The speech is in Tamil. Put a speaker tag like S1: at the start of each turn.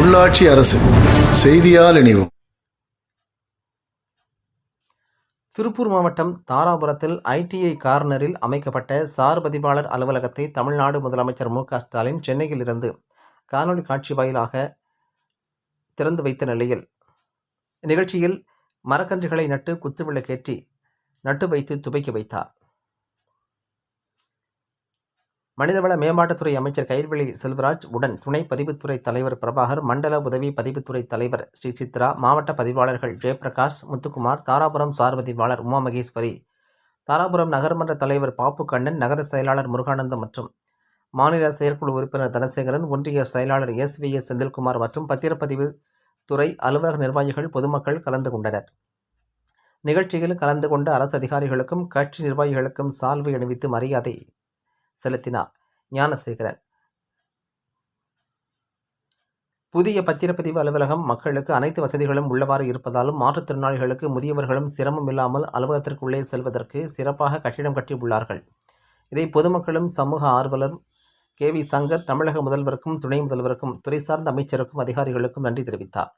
S1: உள்ளாட்சி அரசு. செய்தியால் இணைவோம்.
S2: திருப்பூர் மாவட்டம் தாராபுரத்தில் ஐடிஐ கார்னரில் அமைக்கப்பட்ட சார் பதிவாளர் அலுவலகத்தை தமிழ்நாடு முதலமைச்சர் மு க ஸ்டாலின் சென்னையிலிருந்து காணொலி காட்சி வாயிலாக திறந்து வைத்த நிலையில் நிகழ்ச்சியில் மரக்கன்றுகளை நட்டு குத்துவிளக்கேற்றி நட்டு வைத்து துவக்கி வைத்தார். மனிதவள மேம்பாட்டுத்துறை அமைச்சர் கைல்வெளி செல்வராஜ் உடன் துணை பதிவுத்துறை தலைவர் பிரபாகர் மண்டல உதவி பதிவுத்துறை தலைவர் ஸ்ரீ சித்ரா மாவட்ட பதிவாளர்கள் ஜெயபிரகாஷ் முத்துக்குமார் தாராபுரம் சார் பதிவாளர் உமா மகேஸ்வரி தாராபுரம் நகர்மன்ற தலைவர் பாப்பு கண்ணன் நகர செயலாளர் முருகானந்தம் மற்றும் மாநில செயற்குழு உறுப்பினர் தனசேகரன் ஒன்றிய செயலாளர் எஸ் வி எஸ் செந்தில்குமார் மற்றும் பத்திரப்பதிவு துறை அலுவலக நிர்வாகிகள் பொதுமக்கள் கலந்து கொண்டனர். நிகழ்ச்சியில் கலந்து கொண்ட அரசு அதிகாரிகளுக்கும் கட்சி நிர்வாகிகளுக்கும் சால்வை அணிவித்து மரியாதை செலுத்தினார். ஞானசேகரன். புதிய பத்திரப்பதிவு அலுவலகம் மக்களுக்கு அனைத்து வசதிகளும் உள்ளவாறு இருப்பதாலும் மாற்றுத்திறனாளிகளுக்கு முதியவர்களும் சிரமம் இல்லாமல் அலுவலகத்திற்குள்ளே செல்வதற்கு சிறப்பாக கட்டிடம் கட்டியுள்ளார்கள். இதை பொதுமக்களும் சமூக ஆர்வலர் கே வி சங்கர் தமிழக முதல்வருக்கும் துணை முதல்வருக்கும் துறை சார்ந்த அமைச்சருக்கும் அதிகாரிகளுக்கும் நன்றி தெரிவித்தார்.